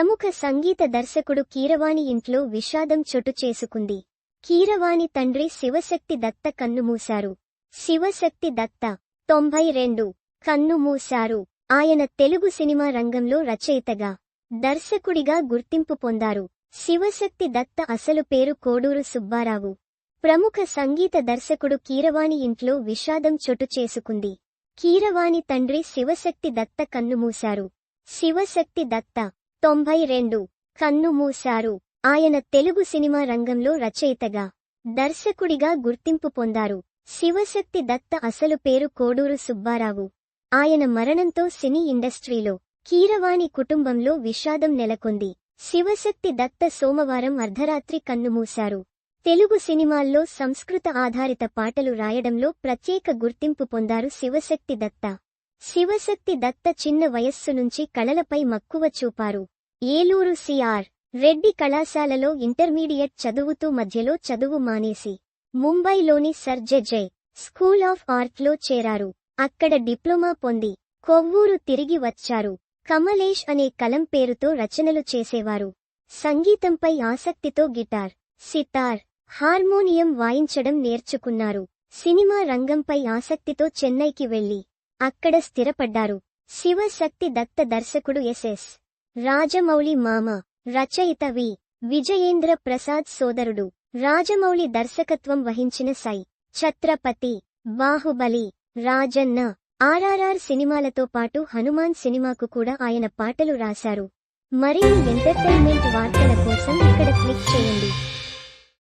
ప్రముఖ సంగీత దర్శకుడు కీరవాణి ఇంట్లో విషాదం చోటు చేసుకుంది. కీరవాణి తండ్రి శివశక్తి దత్త కన్నుమూశారు శివశక్తి దత్త తొంభై రెండు కన్నుమూశారు ఆయన తెలుగు సినిమా రంగంలో రచయితగా దర్శకుడిగా గుర్తింపు పొందారు. శివశక్తి దత్త అసలు పేరు కోడూరు సుబ్బారావు. ప్రముఖ సంగీత దర్శకుడు కీరవాణి ఇంట్లో విషాదం చోటు చేసుకుంది. కీరవాణి తండ్రి శివశక్తి దత్త కన్నుమూశారు శివశక్తి దత్త తొంభై రెండు కన్నుమూశారు ఆయన తెలుగు సినిమా రంగంలో రచయితగా దర్శకుడిగా గుర్తింపు పొందారు. శివశక్తి దత్త అసలు పేరు కోడూరు సుబ్బారావు. ఆయన మరణంతో సినీ ఇండస్ట్రీలో కీరవాణి కుటుంబంలో విషాదం నెలకొంది. శివశక్తి దత్త సోమవారం అర్ధరాత్రి కన్నుమూశారు తెలుగు సినిమాల్లో సంస్కృత ఆధారిత పాటలు రాయడంలో ప్రత్యేక గుర్తింపు పొందారు శివశక్తి దత్త. శివశక్తి దత్త చిన్న వయస్సు నుంచి కళలపై మక్కువ చూపారు. ఏలూరు సిఆర్ రెడ్డి కళాశాలలో ఇంటర్మీడియట్ చదువుతూ మధ్యలో చదువు మానేసి ముంబైలోని సర్ జెజయ్ స్కూల్ ఆఫ్ ఆర్ట్లో చేరారు. అక్కడ డిప్లొమా పొంది కొవ్వూరు తిరిగి వచ్చారు. కమలేష్ అనే కలం పేరుతో రచనలు చేసేవారు. సంగీతంపై ఆసక్తితో గిటార్ సితార్ హార్మోనియం వాయించడం నేర్చుకున్నారు. సినిమా రంగంపై ఆసక్తితో చెన్నైకి వెళ్ళి అక్కడ స్థిరపడ్డారు. శివశక్తి దత్త దర్శకుడు ఎస్ఎస్. రాజమౌళి మామ. రచయిత వి. విజయేంద్ర ప్రసాద్ సోదరుడు. రాజమౌళి దర్శకత్వం వహించిన సై. ఛత్రపతి. బాహుబలి. రాజన్న. ఆర్ఆర్ఆర్ సినిమాలతో పాటు హనుమాన్ సినిమాకు కూడా ఆయన పాటలు రాశారు. మరిన్ని ఎంటర్టైన్మెంట్ వార్తల కోసం ఇక్కడ క్లిక్ చేయండి.